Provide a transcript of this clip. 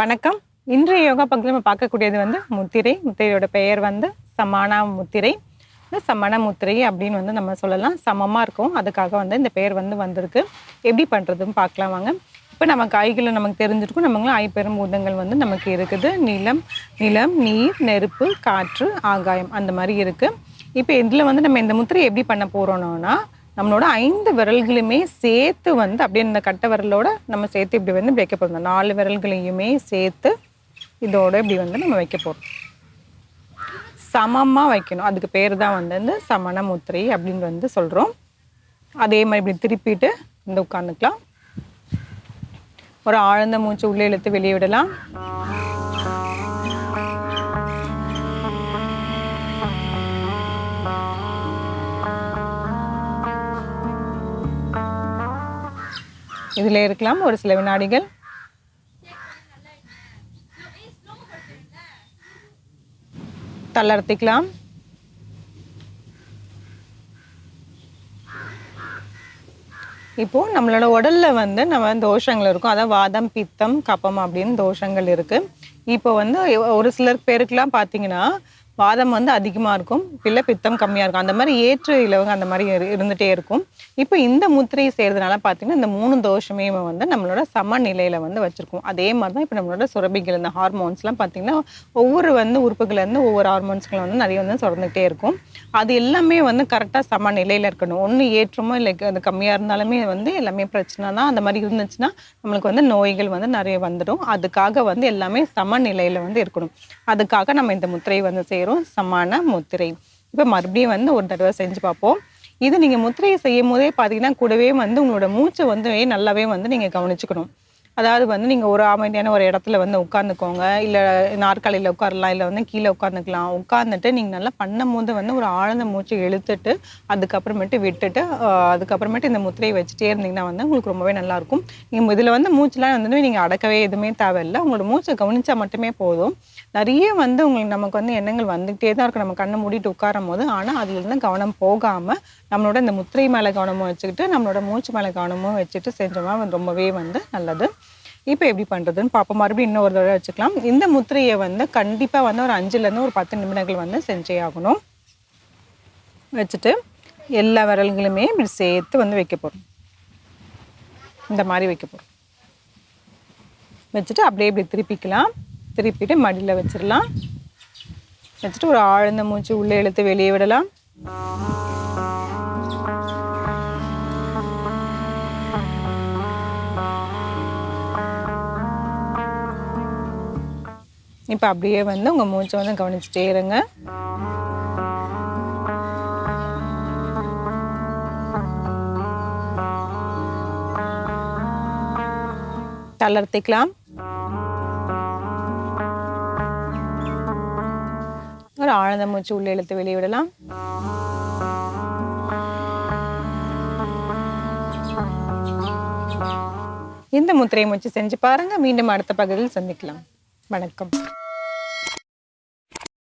வணக்கம். இன்றைய யோகா பகுதியில் நம்ம பார்க்கக்கூடியது வந்து முத்திரை. முத்திரையோட பெயர் வந்து சமானா முத்திரை. இந்த சமண முத்திரை அப்படின்னு வந்து நம்ம சொல்லலாம். சமமாக இருக்கும். அதுக்காக வந்து இந்த பெயர் வந்து வந்திருக்கு. எப்படி பண்ணுறதுன்னு பார்க்கலாம் வாங்க. இப்போ நம்ம காய்களை நமக்கு தெரிஞ்சிருக்கும். நமக்கு ஐப்பெரும் பூதங்கள் வந்து நமக்கு இருக்குது. நிலம் நிலம் நீர் நெருப்பு காற்று ஆகாயம் அந்த மாதிரி இருக்குது இப்போ இதில் வந்து நம்ம இந்த முத்திரை எப்படி பண்ண போகிறோம்னா நம்மளோட ஐந்து விரல்களுமே சேர்த்து வந்து அப்படியே இந்த கட்டை விரலோட நம்ம சேர்த்து இப்படி வந்து வைக்க போகிறோம் நாலு விரல்களையுமே சேர்த்து இதோட இப்படி வந்து நம்ம வைக்க போகிறோம் சமமாக வைக்கணும். அதுக்கு பேர் தான் வந்து இந்த சமண முத்திரை அப்படின்னு வந்து சொல்கிறோம் அதே மாதிரி இப்படி திருப்பிட்டு இந்த உட்காந்துக்கலாம் ஒரு ஆழ்ந்த மூச்சு உள்ளே இழுத்து வெளியே விடலாம். இதில் இருக்கலாம். ஒரு சில வினாடிகள். தளர்த்திக்கலாம். இப்போ நம்மளோட உடல்ல வந்து நம்ம தோஷங்கள் இருக்கும். அதாவது வாதம் பித்தம் கப்பம் அப்படின்னு தோஷங்கள் இருக்கு. இப்போ வந்து ஒரு சிலர் பேருக்குலாம் பார்த்தீங்கன்னா வாதம் வந்து அதிகமாக இருக்கும் இல்லை பித்தம் கம்மியாக இருக்கும். அந்த மாதிரி ஏற்று இலவங்க அந்த மாதிரி இரு- இருந்துகிட்டே இருக்கும். இப்போ இந்த முத்திரையை செய்கிறதுனால பார்த்தீங்கன்னா இந்த மூணு தோஷமே வந்து நம்மளோட சமநிலையில் வந்து வச்சுருக்கோம். அதே மாதிரி தான் இப்போ நம்மளோட சுரபிகள் இந்த ஹார்மோன்ஸ்லாம் பார்த்தீங்கன்னா ஒவ்வொரு வந்து உறுப்புகள்லேருந்து ஒவ்வொரு ஹார்மோன்ஸ்களும் வந்து நிறைய வந்து சுரந்துகிட்டே இருக்கும். அது எல்லாமே வந்து கரெக்டாக சமநிலையில் இருக்கணும். ஒன்று ஏற்றமோ இல்லை அது கம்மியாக இருந்தாலுமே வந்து எல்லாமே பிரச்சனை தான் அந்த மாதிரி இருந்துச்சுன்னா நம்மளுக்கு வந்து நோய்கள் வந்து நிறைய வந்துடும். அதுக்காக வந்து எல்லாமே சம சமநிலையில் வந்து இருக்கணும். அதுக்காக நம்ம இந்த முத்திரையை வந்து செய்கிறோம் சமான முத்திரை. இப்போ மறுபடியும் வந்து ஒரு தடவை செஞ்சு பார்ப்போம். இது நீங்கள் முத்திரையை செய்யும் போதே பார்த்தீங்கன்னா கூடவே வந்து உங்களோட மூச்சை வந்து நல்லாவே வந்து நீங்கள் கவனிச்சுக்கணும். அதாவது வந்து நீங்கள் ஒரு அமைதியான ஒரு இடத்துல வந்து உட்காந்துக்கோங்க இல்லை நாற்காலியில் உட்காரலாம் இல்லை வந்து கீழே உட்காந்துக்கலாம் உட்காந்துட்டு நீங்கள் நல்லா பண்ணும் போது வந்து ஒரு ஆழ்ந்த மூச்சை இழுத்துட்டு அதுக்கப்புறமேட்டு விட்டுட்டு அதுக்கப்புறமேட்டு இந்த முத்திரையை வச்சுட்டே இருந்தீங்கன்னா வந்து உங்களுக்கு ரொம்பவே நல்லாயிருக்கும் நீங்கள் இதில் வந்து மூச்செலாம் வந்து நீங்கள் அடக்கவே எதுவுமே தேவையில்லை. உங்களோட மூச்சை கவனித்தா மட்டுமே போதும். நிறைய வந்து உங்களுக்கு நமக்கு வந்து எண்ணங்கள் வந்துகிட்டே தான் இருக்கும். நம்ம கண்ணை மூடிட்டு உட்காரும் போது ஆனால் அதுலேருந்து கவனம் போகாமல் நம்மளோட இந்த முத்திரை மேலே கவனமும் வச்சுக்கிட்டு நம்மளோட மூச்சு மேலே கவனமும் வச்சுட்டு செஞ்சோம்னா வந்து ரொம்பவே வந்து நல்லது. இப்போ எப்படி பண்ணுறதுன்னு பார்ப்போம் மறுபடியும் இன்னொரு தடவை வச்சுக்கலாம். இந்த முத்திரையை வந்து கண்டிப்பாக வந்து ஒரு அஞ்சுலேருந்து ஒரு பத்து நிமிடங்கள் வந்து செஞ்சே ஆகணும். வச்சுட்டு எல்லா விரல்களுமே இப்படி சேர்த்து வந்து வைக்க போகிறோம் இந்த மாதிரி வைக்க போகிறோம் வச்சுட்டு அப்படியே இப்படி திருப்பிக்கலாம். திருப்பிட்டு மடியில் வச்சிடலாம். வச்சுட்டு ஒரு ஆழ்ந்த மூச்சு உள்ளே இழுத்து வெளியே விடலாம். இப்போ அப்படியே வந்து உங்கள் மூச்சை வந்து கவனிச்சுட்டே இருங்க. தளர்த்திக்கலாம். ஒரு ஆழ்ந்த மூச்சு உள்ளே இழுத்து வெளியே விடலாம். இந்த முத்திரையை மூச்சு செஞ்சு பாருங்க. மீண்டும் அடுத்த பகுதியில் சந்திக்கலாம். வணக்கம்.